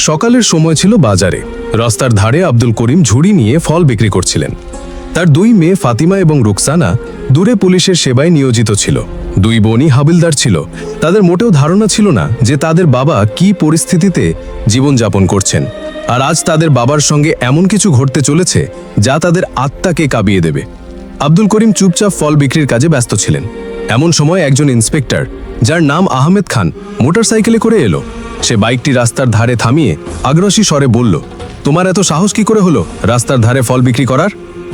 সকালের সময় ছিল বাজারে। রাস্তার ধারে আব্দুল করিম ঝুড়ি নিয়ে ফল বিক্রি করছিলেন। তার দুই মেয়ে ফাতিমা এবং রুকসানা দূরে পুলিশের সেবায় নিয়োজিত ছিল। দুই বোনই হাবিলদার ছিল। তাদের মোটেও ধারণা ছিল না যে তাদের বাবা কি পরিস্থিতিতে জীবনযাপন করছেন। আর আজ তাদের বাবার সঙ্গে এমন কিছু ঘটতে চলেছে যা তাদের আত্মাকে কাঁবিয়ে দেবে। আব্দুল করিম চুপচাপ ফল বিক্রির কাজে ব্যস্ত ছিলেন। এমন সময় একজন ইন্সপেক্টর, যার নাম আহমেদ খান, মোটরসাইকেলে করে এলো। সে বাইকটি রাস্তার ধারে থামিয়ে আগ্রসী স্বরে বলল, তোমার এত সাহস কি করে হলো? রাস্তার ধারে ফল বিক্রি করার?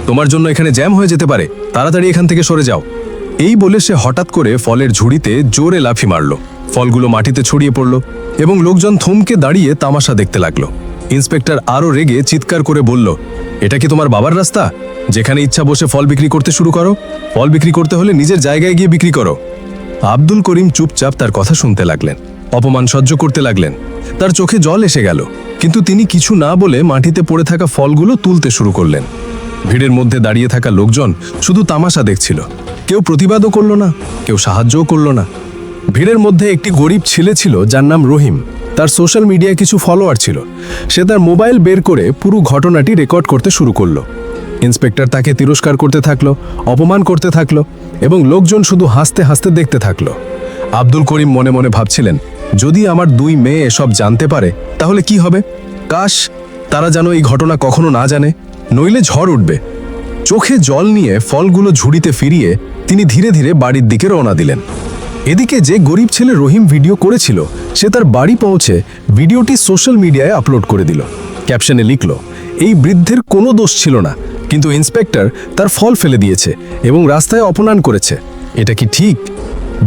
তোমার জন্য এখানে জ্যাম হয়ে যেতে পারে। তাড়াতাড়ি এখান থেকে সরে যাও। এই বলে সে হঠাৎ করে ফলের ঝুড়িতে জোরে লাফি মারল। ফলগুলো মাটিতে ছড়িয়ে পড়ল এবং লোকজন থমকে দাঁড়িয়ে তামাশা দেখতে লাগল। ইন্সপেক্টর আরও রেগে চিৎকার করে বলল, এটা কি তোমার বাবার রাস্তা? যেখানে ইচ্ছা বসে ফল বিক্রি করতে শুরু করো। ফল বিক্রি করতে হলে নিজের জায়গায় গিয়ে বিক্রি করো। আব্দুল করিম চুপচাপ তার কথা শুনতে লাগলেন। অপমান সহ্য করতে লাগলেন। তার চোখে জল এসে গেল, কিন্তু তিনি কিছু না বলে মাটিতে পড়ে থাকা ফলগুলো তুলতে শুরু করলেন। ভিড়ের মধ্যে দাঁড়িয়ে থাকা লোকজন শুধু তামাশা দেখছিল। কেউ প্রতিবাদও করল না, কেউ সাহায্যও করল না। ভিড়ের মধ্যে একটি গরিব ছেলে ছিল যার নাম রহিম। তার সোশ্যাল মিডিয়ায় কিছু ফলোয়ার ছিল। সে তার মোবাইল বের করে পুরো ঘটনাটি রেকর্ড করতে শুরু করল। ইন্সপেক্টর তাকে তিরস্কার করতে থাকল, অপমান করতে থাকল এবং লোকজন শুধু হাসতে হাসতে দেখতে থাকল। আব্দুল করিম মনে মনে ভাবছিলেন যদি আমার দুই মেয়ে এসব জানতে পারে, তাহলে কি হবে? কাশ, তারা যেন এই ঘটনা কখনো না জানে। নইলে ঝড় উঠবে। চোখে জল নিয়ে ফলগুলো ঝুড়িতে ফিরিয়ে তিনি ধীরে ধীরে বাড়ির দিকে রওনা দিলেন। এদিকে যে গরিব ছেলে রহিম ভিডিও করেছিল, সে তার বাড়ি পৌঁছে ভিডিওটি সোশ্যাল মিডিয়ায় আপলোড করে দিল। ক্যাপশনে লিখল, এই বৃদ্ধের কোনো দোষ ছিল না, কিন্তু ইন্সপেক্টর তার ফল ফেলে দিয়েছে এবং রাস্তায় অপমান করেছে। এটা কি ঠিক?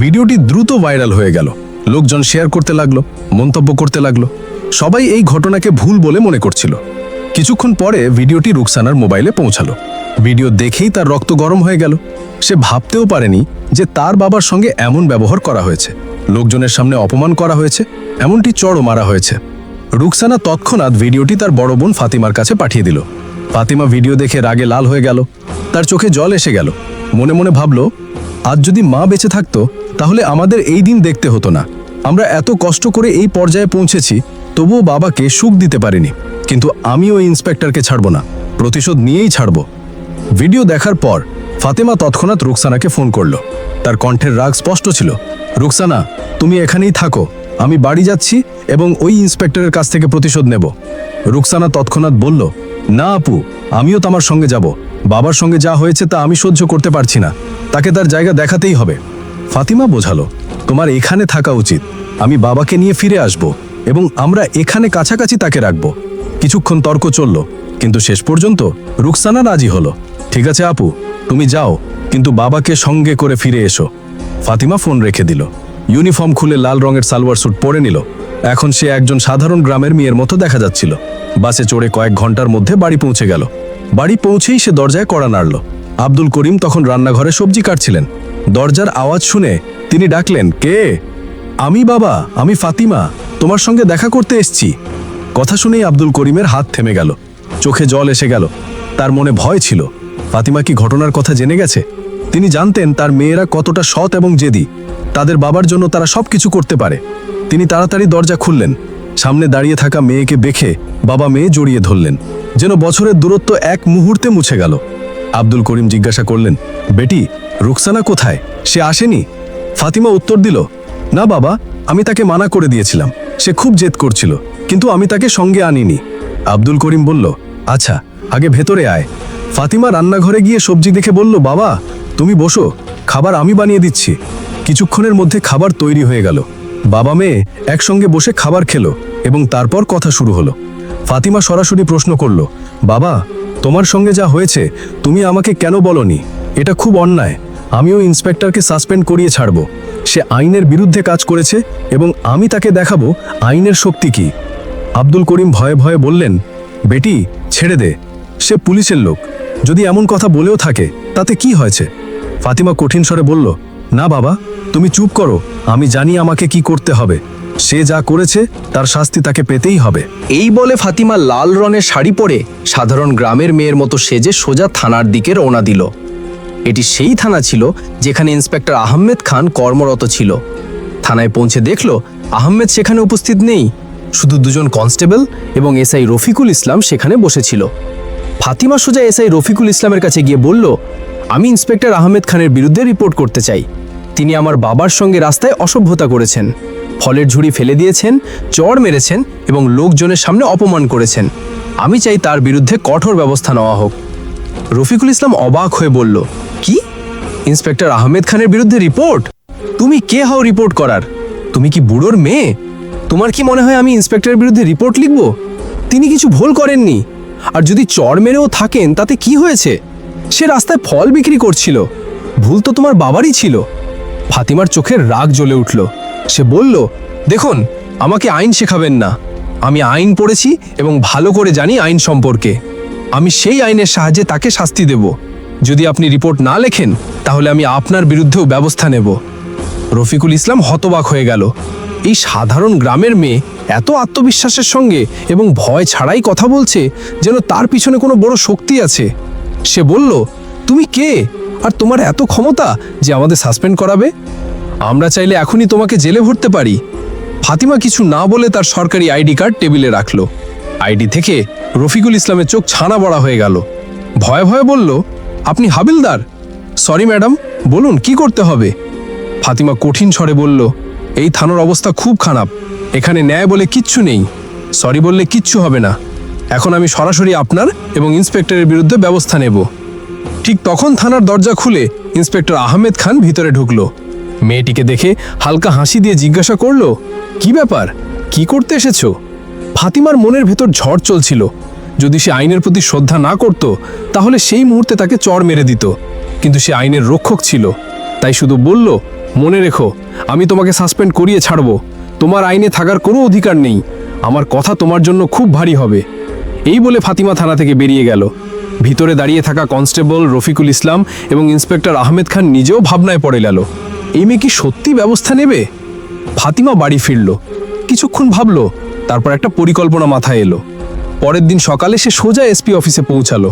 ভিডিওটি দ্রুত ভাইরাল হয়ে গেল। লোকজন শেয়ার করতে লাগল, মন্তব্য করতে লাগল। সবাই এই ঘটনাকে ভুল বলে মনে করছিল। কিছুক্ষণ পরে ভিডিওটি রুকসানার মোবাইলে পৌঁছালো। ভিডিও দেখেই তার রক্ত গরম হয়ে গেল। সে ভাবতেও পারেনি যে তার বাবার সঙ্গে এমন ব্যবহার করা হয়েছে। লোকজনের সামনে অপমান করা হয়েছে, এমনটি চড়ও মারা হয়েছে। রুকসানা তৎক্ষণাৎ ভিডিওটি তার বড় বোন ফাতিমার কাছে পাঠিয়ে দিল। ফাতিমা ভিডিও দেখে রাগে লাল হয়ে গেল। তার চোখে জল এসে গেল। মনে মনে ভাবল, আজ যদি মা বেঁচে থাকতো, তাহলে আমাদের এই দিন দেখতে হতো না। আমরা এত কষ্ট করে এই পর্যায়ে পৌঁছেছি, তবুও বাবাকে সুখ দিতে পারিনি। কিন্তু আমিও ওই ইন্সপেক্টরকে ছাড়ব না, প্রতিশোধ নিয়েই ছাড়ব। ভিডিও দেখার পর ফাতেমা তৎক্ষণাৎ রুকসানাকে ফোন করল। তার কণ্ঠের রাগ স্পষ্ট ছিল। রুকসানা, তুমি এখানেই থাকো, আমি বাড়ি যাচ্ছি এবং ওই ইন্সপেক্টরের কাছ থেকে প্রতিশোধ নেব। রুকসানা তৎক্ষণাৎ বলল, না আপু, আমিও তোমার সঙ্গে যাব। বাবার সঙ্গে যা হয়েছে তা আমি সহ্য করতে পারছি না। তাকে তার জায়গা দেখাতেই হবে। ফাতিমা বোঝালো তোমার এখানে থাকা উচিত। আমি বাবাকে নিয়ে ফিরে আসব এবং আমরা এখানে কাছাকাছি তাকে রাখব। কিছুক্ষণ তর্ক চলল, কিন্তু শেষ পর্যন্ত রুকসানা রাজি হলো। ঠিক আছে, আপু, তুমি যাও, কিন্তু বাবাকে সঙ্গে করে ফিরে এসো। ফাতিমা ফোন রেখে দিল। ইউনিফর্ম খুলে লাল রঙের সালোয়ার স্যুট পরে নিল। এখন সে একজন সাধারণ গ্রামের মেয়ের মতো দেখা যাচ্ছিল। বাসে চড়ে কয়েক ঘণ্টার মধ্যে বাড়ি পৌঁছে গেল। বাড়ি পৌঁছেই সে দরজায় কড়া নাড়ল। আব্দুল করিম তখন রান্নাঘরে সবজি কাটছিলেন। দরজার আওয়াজ শুনে তিনি ডাকলেন, কে? আমি বাবা, আমি ফাতিমা, তোমার সঙ্গে দেখা করতে এসছি। কথা শুনেই আব্দুল করিমের হাত থেমে গেল। চোখে জল এসে গেল। তার মনে ভয় ছিল। ফাতিমা কি ঘটনার কথা জেনে গেছে? তিনি জানতেন তার মেয়েরা কতটা সৎ এবং জেদি। তাদের বাবার জন্য তারা সব কিছু করতে পারে। তিনি তাড়াতাড়ি দরজা খুললেন। সামনে দাঁড়িয়ে থাকা মেয়েকে দেখে বাবা মেয়ে জড়িয়ে ধরলেন। যেন বছরের দূরত্ব এক মুহূর্তে মুছে গেল। আব্দুল করিম জিজ্ঞাসা করলেন, বেটি রুকসানা কোথায়? সে আসেনি? ফাতিমা উত্তর দিল, না বাবা, আমি তাকে মানা করে দিয়েছিলাম। সে খুব জেদ করছিল, কিন্তু আমি তাকে সঙ্গে আনিনি। আব্দুল করিম বলল আচ্ছা আগে ভেতরে আয়। ফাতিমা রান্নাঘরে গিয়ে সবজি দেখে বলল, বাবা, তুমি বসো, খাবার আমি বানিয়ে দিচ্ছি। কিছুক্ষণের মধ্যে খাবার তৈরি হয়ে গেল। বাবা মেয়ে একসঙ্গে বসে খাবার খেলো এবং তারপর কথা শুরু হলো। ফাতিমা সরাসরি প্রশ্ন করল, বাবা, তোমার সঙ্গে যা হয়েছে, তুমি আমাকে কেন বলনি? এটা খুব অন্যায়। আমিও ইন্সপেক্টরকে সাসপেন্ড করিয়ে ছাড়ব। সে আইনের বিরুদ্ধে কাজ করেছে এবং আমি তাকে দেখাবো আইনের শক্তি কি। আব্দুল করিম ভয়ে ভয়ে বললেন, বেটি, ছেড়ে দে। সে পুলিশের লোক। যদি এমন কথা বলেও থাকে, তাতে কি হয়েছে? ফাতিমা কঠিন স্বরে বলল, না বাবা, তুমি চুপ করো। আমি জানি আমাকে কি করতে হবে। সে যা করেছে, তার শাস্তি তাকে পেতেই হবে। এই বলে ফাতিমা লাল রঙের শাড়ি পরে সাধারণ গ্রামের মেয়ের মতো সেজে সোজা থানার দিকে রওনা দিল। এটি সেই থানা ছিল যেখানে ইন্সপেক্টর আহমেদ খান কর্মরত ছিল। থানায় পৌঁছে দেখল, আহমেদ সেখানে উপস্থিত নেই। শুধু দুজন কনস্টেবল এবং এসআই রফিকুল ইসলাম সেখানে বসেছিল। ফাতিমা সোজা এসআই রফিকুল ইসলামের কাছে গিয়ে বলল, আমি ইন্সপেক্টর আহমেদ খানের বিরুদ্ধে রিপোর্ট করতে চাই। তিনি আমার বাবার সঙ্গে রাস্তায় অসভ্যতা করেছেন, ফলের ঝুড়ি ফেলে দিয়েছেন চড় মেরেছেন এবং লোকজনের সামনে অপমান করেছেন। আমি চাই তার বিরুদ্ধে কঠোর ব্যবস্থা নেওয়া হোক। রফিকুল ইসলাম অবাক হয়ে বলল, কি? ইন্সপেক্টর আহমেদ খানের বিরুদ্ধে রিপোর্ট? তুমি কে হও রিপোর্ট করার? তুমি কি বুড়োর মেয়ে? তোমার কি মনে হয় আমি ইন্সপেক্টরের বিরুদ্ধে রিপোর্ট লিখব? তিনি কিছু ভুল করেননি। আর যদি চড় মেরেও থাকেন, তাতে কি হয়েছে? সে রাস্তায় ফল বিক্রি করছিল। ভুল তো তোমার বাবারই ছিল। ফাতিমার চোখের রাগ জ্বলে উঠল। সে বলল, দেখুন, আমাকে আইন শেখাবেন না। আমি আইন পড়েছি এবং ভালো করে জানি আইন সম্পর্কে। আমি সেই আইনের সাহায্যে তাকে শাস্তি দেব। যদি আপনি রিপোর্ট না লেখেন, তাহলে আমি আপনার বিরুদ্ধেও ব্যবস্থা নেব। রফিকুল ইসলাম হতবাক হয়ে গেল। এই সাধারণ গ্রামের মেয়ে এত আত্মবিশ্বাসের সঙ্গে এবং ভয় ছাড়াই কথা বলছে যেন তার পিছনে কোনো বড় শক্তি আছে। সে বলল, তুমি কে? আর তোমার এত ক্ষমতা যে আমাদের সাসপেন্ড করাবে? আমরা চাইলে এখনই তোমাকে জেলে ভরতে পারি। ফাতিমা কিছু না বলে তার সরকারি আইডি কার্ড টেবিলে রাখল। আইডি থেকে রফিকুল ইসলামের চোখ ছানা বড়া হয়ে গেল। ভয়ে ভয়ে বলল, আপনি হাবিলদার? সরি ম্যাডাম বলুন, কি করতে হবে? ফাতিমা কঠিন স্বরে বলল, এই থানার অবস্থা খুব খারাপ। এখানে ন্যায় বলে কিচ্ছু নেই। সরি বললে কিচ্ছু হবে না। এখন আমি সরাসরি আপনার এবং ইন্সপেক্টরের বিরুদ্ধে ব্যবস্থা নেব। ঠিক তখন থানার দরজা খুলে ইন্সপেক্টর আহমেদ খান ভিতরে ঢুকলো। মেয়েটিকে দেখে হালকা হাসি দিয়ে জিজ্ঞাসা করল, কি ব্যাপার? কি করতে এসেছ? ফাতিমার মনের ভেতর ঝড় চলছিল। যদি সে আইনের প্রতি শ্রদ্ধা না করত, তাহলে সেই মুহূর্তে তাকে চড় মেরে দিত। কিন্তু সে আইনের রক্ষক ছিল। তাই শুধু বলল, মনে রেখো, আমি তোমাকে সাসপেন্ড করিয়ে ছাড়ব। তোমার আইনে থাকার কোনো অধিকার নেই। আমার কথা তোমার জন্য খুব ভারী হবে। এই বলে ফাতিমা থানা থেকে বেরিয়ে গেল। ভিতরে দাঁড়িয়ে থাকা কনস্টেবল রফিকুল ইসলাম এবং ইন্সপেক্টর আহমেদ খান নিজেও ভাবনায় পড়ে গেল। এই মেয়ে কি সত্যি ব্যবস্থা নেবে? ফাতিমা বাড়ি ফিরল। কিছুক্ষণ ভাবলো তারপর একটা পরিকল্পনা মাথায় এলো। পরের দিন সকালে সে সোজা এসপি অফিসে পৌঁছালো।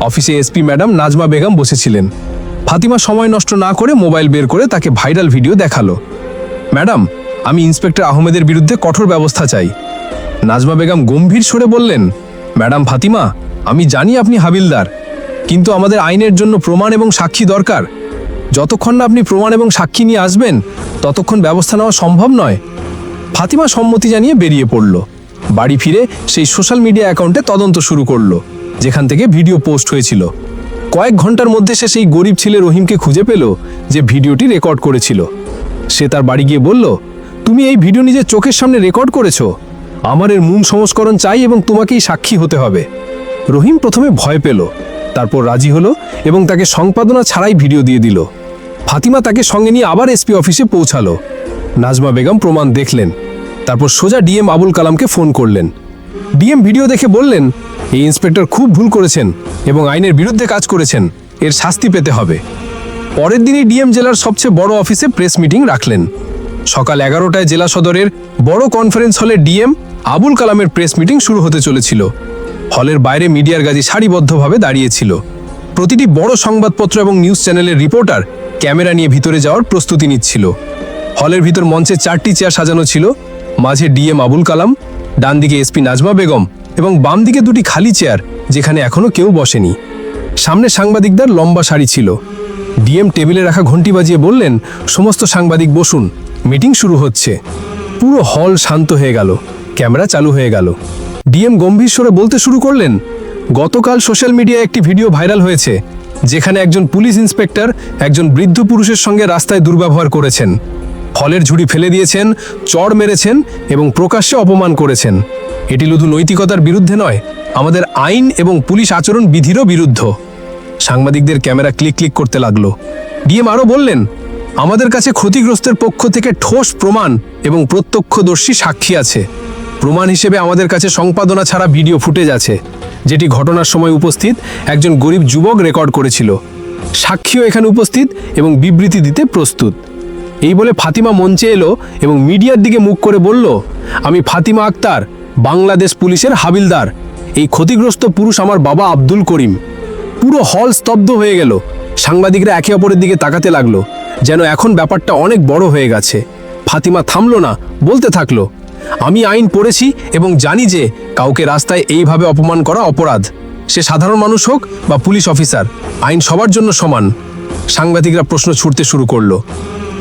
অফিসে এসপি ম্যাডাম নাজমা বেগম বসেছিলেন। ফাতিমা সময় নষ্ট না করে মোবাইল বের করে তাকে ভাইরাল ভিডিও দেখাল। ম্যাডাম, আমি ইন্সপেক্টর আহমেদের বিরুদ্ধে কঠোর ব্যবস্থা চাই। নাজমা বেগম গম্ভীর সরে বললেন, ম্যাডাম ফাতিমা, আমি জানি আপনি হাবিলদার, কিন্তু আমাদের আইনের জন্য প্রমাণ এবং সাক্ষী দরকার। যতক্ষণ না আপনি প্রমাণ এবং সাক্ষী নিয়ে আসবেন, ততক্ষণ ব্যবস্থা নেওয়া সম্ভব নয়। ফাতিমা সম্মতি জানিয়ে বেরিয়ে পড়ল। বাড়ি ফিরে সেই সোশ্যাল মিডিয়া অ্যাকাউন্টে তদন্ত শুরু করল, যেখান থেকে ভিডিও পোস্ট হয়েছিল। কয়েক ঘণ্টার মধ্যে সে সেই গরিব ছেলে রহিমকে খুঁজে পেল, যে ভিডিওটি রেকর্ড করেছিল। সে তার বাড়ি গিয়ে বলল, তুমি এই ভিডিও নিজের চোখের সামনে রেকর্ড করেছ। আমার এর মূল সংস্করণ চাই এবং তোমাকেই সাক্ষী হতে হবে। রহিম প্রথমে ভয় পেল, তারপর রাজি হলো এবং তাকে সম্পাদনা ছাড়াই ভিডিও দিয়ে দিল। ফাতিমা তাকে সঙ্গে নিয়ে আবার এসপি অফিসে পৌঁছালো। নাজমা বেগম প্রমাণ দেখলেন। তারপর সোজা ডিএম আবুল কালামকে ফোন করলেন। ডিএম ভিডিও দেখে বললেন, এই ইন্সপেক্টর খুব ভুল করেছেন এবং আইনের বিরুদ্ধে কাজ করেছেন, এর শাস্তি পেতে হবে। পরের দিনই ডিএম জেলার সবচেয়ে বড় অফিসে প্রেস মিটিং রাখলেন। সকাল এগারোটায় জেলা সদরের বড় কনফারেন্স হলে ডিএম আবুল কালামের প্রেস মিটিং শুরু হতে চলেছিল। হলের বাইরে মিডিয়ার গাজি সারিবদ্ধভাবে দাঁড়িয়েছিল। প্রতিটি বড় সংবাদপত্র এবং নিউজ চ্যানেলের রিপোর্টার ক্যামেরা নিয়ে ভিতরে যাওয়ার প্রস্তুতি নিচ্ছিল। হলের ভিতর মঞ্চে চারটি চেয়ার সাজানো ছিল। মাঝে ডিএম আবুল কালাম ডান দিকে এসপি নাজমা বেগম এবং বাম দিকে দুটি খালি চেয়ার, যেখানে এখনও কেউ বসেনি। সামনে সাংবাদিকদের লম্বা শাড়ি ছিল। ডিএম টেবিলে রাখা ঘন্টি বাজিয়ে বললেন, সমস্ত সাংবাদিক বসুন, মিটিং শুরু হচ্ছে। পুরো হল শান্ত হয়ে গেল, ক্যামেরা চালু হয়ে গেল। ডিএম গম্ভীর স্বরে বলতে শুরু করলেন, গতকাল সোশ্যাল মিডিয়ায় একটি ভিডিও ভাইরাল হয়েছে, যেখানে একজন পুলিশ ইন্সপেক্টর একজন বৃদ্ধ পুরুষের সঙ্গে রাস্তায় দুর্ব্যবহার করেছেন। ফলের ঝুড়ি ফেলে দিয়েছেন, চড় মেরেছেন এবং প্রকাশ্যে অপমান করেছেন। এটি শুধু নৈতিকতার বিরুদ্ধে নয়, আমাদের আইন এবং পুলিশ আচরণ বিধিরও বিরুদ্ধ। সাংবাদিকদের ক্যামেরা ক্লিক ক্লিক করতে লাগল। ডিএম আরও বললেন, আমাদের কাছে ক্ষতিগ্রস্তের পক্ষ থেকে ঠোস প্রমাণ এবং প্রত্যক্ষদর্শী সাক্ষী আছে। প্রমাণ হিসেবে আমাদের কাছে সম্পাদনা ছাড়া ভিডিও ফুটেজ আছে। যেটি ঘটনার সময় উপস্থিত একজন গরিব যুবক রেকর্ড করেছিল। সাক্ষীও এখানে উপস্থিত এবং বিবৃতি দিতে প্রস্তুত। এই বলে ফাতিমা মঞ্চে এলো এবং মিডিয়ার দিকে মুখ করে বলল, আমি ফাতিমা আক্তার, বাংলাদেশ পুলিশের হাবিলদার। এই ক্ষতিগ্রস্ত পুরুষ আমার বাবা আব্দুল করিম। পুরো হল স্তব্ধ হয়ে গেল। সাংবাদিকরা একে অপরের দিকে তাকাতে লাগল, যেন এখন ব্যাপারটা অনেক বড় হয়ে গেছে। ফাতিমা থামলো না, বলতে থাকল, আমি আইন পড়েছি এবং জানি যে কাউকে রাস্তায় এইভাবে অপমান করা অপরাধ। সে সাধারণ মানুষ হোক বা পুলিশ অফিসার, আইন সবার জন্য সমান। সাংবাদিকরা প্রশ্ন ছুটতে শুরু করল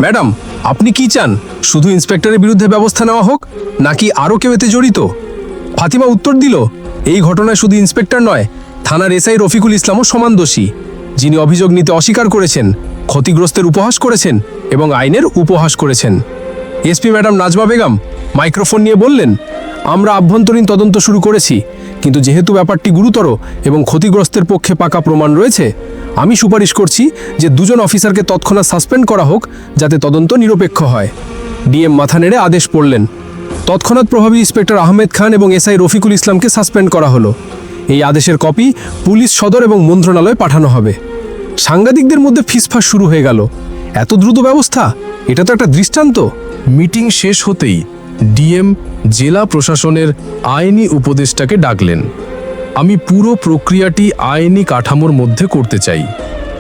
ম্যাডাম, আপনি কি চান? শুধু ইন্সপেক্টরের বিরুদ্ধে ব্যবস্থা নেওয়া হোক, নাকি আরও কেউ এতে জড়িত? ফাতিমা উত্তর দিল, এই ঘটনায় শুধু ইন্সপেক্টর নয়, থানার এসআই রফিকুল ইসলামও সমান দোষী। যিনি অভিযোগ নিতে অস্বীকার করেছেন, ক্ষতিগ্রস্তের উপহাস করেছেন এবং আইনের উপহাস করেছেন। SP madam Najma Begum microphone নিয়ে বললেন, আমরা আভ্যন্তরীণ তদন্ত শুরু করেছি কিন্তু যেহেতু ব্যাপারটি গুরুতর এবং ক্ষতিগ্রস্তের পক্ষে পাকা প্রমাণ রয়েছে, আমি সুপারিশ করছি যে দুজন অফিসারকে তৎক্ষণাৎ সাসপেন্ড করা হোক যাতে তদন্ত নিরপেক্ষ হয়। ডিএম মাথা নেড়ে আদেশ পড়লেন। তৎক্ষণাৎ প্রভাবী ইন্সপেক্টর আহমেদ খান এবং এসআই রফিকুল ইসলামকে সাসপেন্ড করা হলো। এই আদেশের কপি পুলিশ সদর এবং মন্ত্রণালয়ে পাঠানো হবে। সাংবাদিকদের মধ্যে ফিসফাস শুরু হয়ে গেল। এত দ্রুত ব্যবস্থা? এটা তো একটা দৃষ্টান্ত। মিটিং শেষ হতেই ডিএম জেলা প্রশাসনের আইনি উপদেষ্টাকে ডাকলেন। আমি পুরো প্রক্রিয়াটি আইনি কাঠামোর মধ্যে করতে চাই।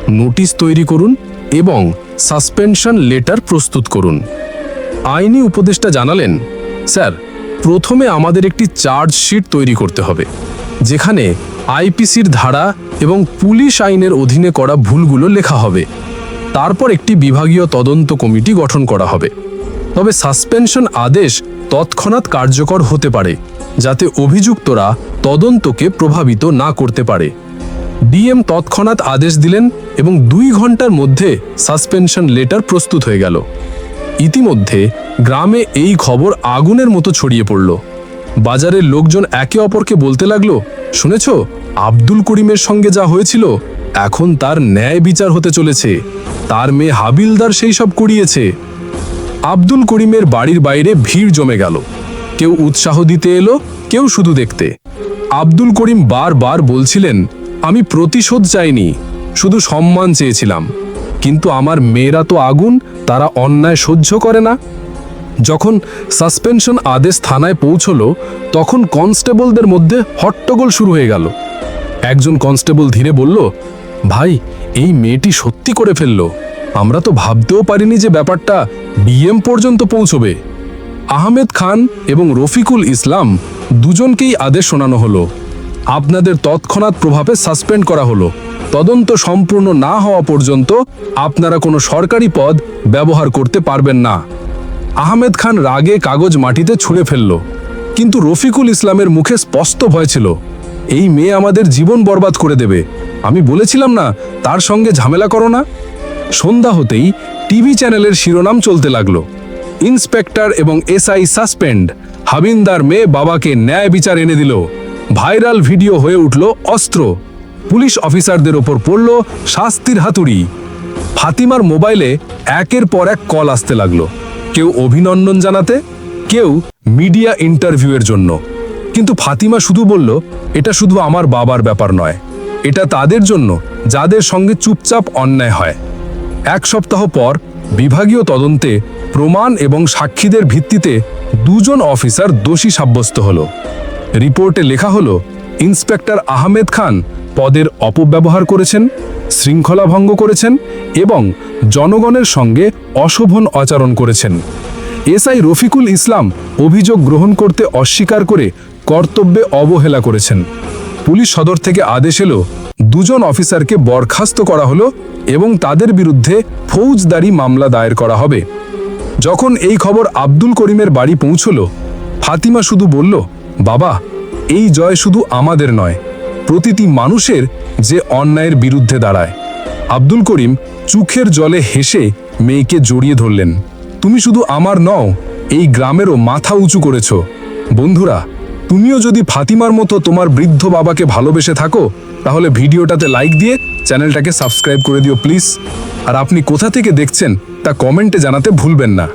নোটিশ তৈরি করুন এবং সাসপেনশন লেটার প্রস্তুত করুন। আইনি উপদেষ্টা জানালেন, স্যার, প্রথমে আমাদের একটি চার্জশিট তৈরি করতে হবে, যেখানে আইপিসির ধারা এবং পুলিশ আইনের অধীনে করা ভুলগুলো লেখা হবে। তারপর একটি বিভাগীয় তদন্ত কমিটি গঠন করা হবে। তবে সাসপেনশন আদেশ তৎক্ষণাৎ কার্যকর হতে পারে, যাতে অভিযুক্তরা তদন্তকে প্রভাবিত না করতে পারে। ডিএম তৎক্ষণাৎ আদেশ দিলেন এবং দুই ঘণ্টার মধ্যে সাসপেনশন লেটার প্রস্তুত হয়ে গেল। ইতিমধ্যে গ্রামে এই খবর আগুনের মতো ছড়িয়ে পড়ল। বাজারের লোকজন একে অপরকে বলতে লাগল, শুনেছ, আব্দুল করিমের সঙ্গে যা হয়েছিল, এখন তার ন্যায় বিচার হতে চলেছে। তার মেয়ে হাবিলদার সেই সব করিয়েছে আব্দুল করিমের বাড়ির বাইরে ভিড় জমে গেল। কেউ উৎসাহ দিতে এলো, কেউ শুধু দেখতে। আব্দুল করিম বারবার বলছিলেন, আমি প্রতিশোধ চাইনি, শুধু সম্মান চেয়েছিলাম। কিন্তু আমার মেয়েরা তো আগুন, তারা অন্যায় সহ্য করে না। যখন সাসপেনশন আদেশ থানায় পৌঁছল, তখন কনস্টেবলদের মধ্যে হট্টগোল শুরু হয়ে গেল। একজন কনস্টেবল ধীরে বলল, ভাই, এই মেয়েটি সত্যি করে ফেলল। আমরা তো ভাবতেও পারিনি যে ব্যাপারটা বিএম পর্যন্ত পৌঁছবে। আহমেদ খান এবং রফিকুল ইসলাম দুজনকেই আদেশ শোনানো হলো। আপনাদের তৎক্ষণাৎ প্রভাবে সাসপেন্ড করা হলো। তদন্ত সম্পূর্ণ না হওয়া পর্যন্ত আপনারা কোনো সরকারি পদ ব্যবহার করতে পারবেন না। আহমেদ খান রাগে কাগজ মাটিতে ছুঁড়ে ফেলল। কিন্তু রফিকুল ইসলামের মুখে স্পষ্ট ভয় ছিল। এই মেয়ে আমাদের জীবন বরবাদ করে দেবে। আমি বলেছিলাম না, তার সঙ্গে ঝামেলা করো না। সন্ধ্যা হতেই টিভি চ্যানেলের শিরোনাম চলতে লাগল। ইন্সপেক্টর এবং এসআই সাসপেন্ড হাবিন্দার মেয়ে বাবাকে ন্যায় বিচার এনে দিল। ভাইরাল ভিডিও হয়ে উঠল অস্ত্র। পুলিশ অফিসারদের ওপর পড়ল শাস্তির হাতুড়ি। ফাতিমার মোবাইলে একের পর এক কল আসতে লাগল। কেউ অভিনন্দন জানাতে, কেউ মিডিয়া ইন্টারভিউয়ের জন্য। কিন্তু ফাতিমা শুধু বলল, এটা শুধু আমার বাবার ব্যাপার নয়। এটা তাদের জন্য, যাদের সঙ্গে চুপচাপ অন্যায় হয়। এক সপ্তাহ পর বিভাগীয় তদন্তে প্রমাণ এবং সাক্ষীদের ভিত্তিতে দুজন অফিসার দোষী সাব্যস্ত হল। রিপোর্টে লেখা হল, ইন্সপেক্টর আহমেদ খান পদের অপব্যবহার করেছেন, শৃঙ্খলা ভঙ্গ করেছেন এবং জনগণের সঙ্গে অশোভন আচরণ করেছেন। এসআই রফিকুল ইসলাম অভিযোগ গ্রহণ করতে অস্বীকার করে কর্তব্যে অবহেলা করেছেন। পুলিশ সদর থেকে আদেশ এলো দুজন অফিসারকে বরখাস্ত করা হলো এবং তাদের বিরুদ্ধে ফৌজদারি মামলা দায়ের করা হবে। যখন এই খবর আব্দুল করিমের বাড়ি পৌঁছল, ফাতিমা শুধু বলল, বাবা, এই জয় শুধু আমাদের নয়, প্রতিটি মানুষের যে অন্যায়ের বিরুদ্ধে দাঁড়ায়। আব্দুল করিম চোখের জলে হেসে মেয়েকে জড়িয়ে ধরলেন, তুমি শুধু আমার নও, এই গ্রামেরও মাথা উঁচু করেছ। বন্ধুরা তুমিও যদি ফাতিমার মতো তোমার বৃদ্ধ বাবাকে ভালোবেসে থাকো, তাহলে ভিডিওটাতে লাইক দিয়ে চ্যানেলটাকে সাবস্ক্রাইব করে দিও প্লিজ আর আপনি কোথা থেকে দেখছেন, তা কমেন্টে জানাতে ভুলবেন না।